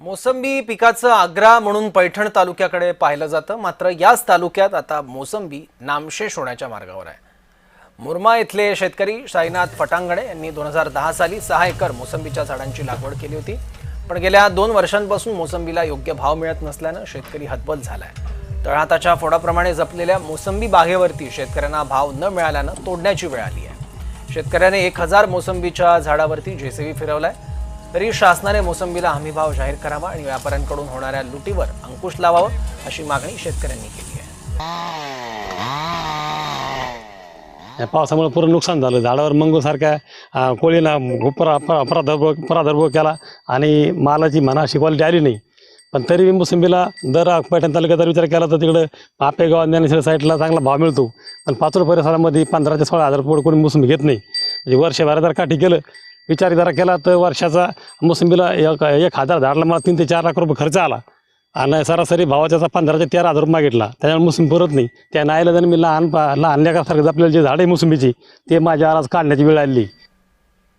मोसंबी पिकाचं आग्रा म्हणून पैठण तालुक्याकडे पाहिलं जातं. मात्र याच तालुक्यात आता मोसंबी नामशेष होण्याच्या मार्गावर आहे. मुरमा इथले शेतकरी साईनाथ फटांगडे यांनी दोन हजार दहा साली सहा एकर मोसंबीच्या झाडांची लागवड केली होती. पण गेल्या दोन वर्षांपासून मोसंबीला योग्य भाव मिळत नसल्यानं शेतकरी हतबल झालाय. तळहाताच्या फोडाप्रमाणे जपलेल्या मोसंबी बागेवरती शेतकऱ्यांना भाव न मिळाल्यानं तोडण्याची वेळ आली आहे. शेतकऱ्याने एक हजार मोसंबीच्या झाडावरती जेसीबी फिरवलाय. तरी शासनाने मोसंबीला हमीभाव जाहीर करावा आणि व्यापाऱ्यांकडून होणाऱ्या लुटीवर अंकुश लावावं अशी मागणी शेतकऱ्यांनी केली आहे. या पावसामुळे पूर्ण नुकसान झालं. झाडावर मंगूसारख्या कोळीला कोळीनं परा प्रादुर्भाव प्रादुर्भाव केला आणि मालाची म्हणा अशी क्वालिटी आली नाही. पण तरी मी मोसंबीला दर पैठण तालुक्यात जर विचार केला तर तिकडं आपेगाव ज्ञानेश्वर साईडला चांगला भाव मिळतो. पण पाचोड परिसरामध्ये पंधरा ते सोळा हजार रुपये कोणी मोसंबी घेत नाही. म्हणजे वर्षभरात जर काठी केलं विचार जरा केला तर वर्षाचा मोसंबीला एक एक हजार झाडला मला तीन ते चार लाख रुपये खर्च आला. आणि सरासरी भावाच्या पंधरा ते तेरा हजार रुपये मागितला. त्याच्यामुळे मोसंबी पुरत नाही. त्या नाईला मी लहान पा लहान लेकरासारखं आपल्याला जे झाड आहे मोसंबीची ते माझ्या आज काढण्याची वेळ आली.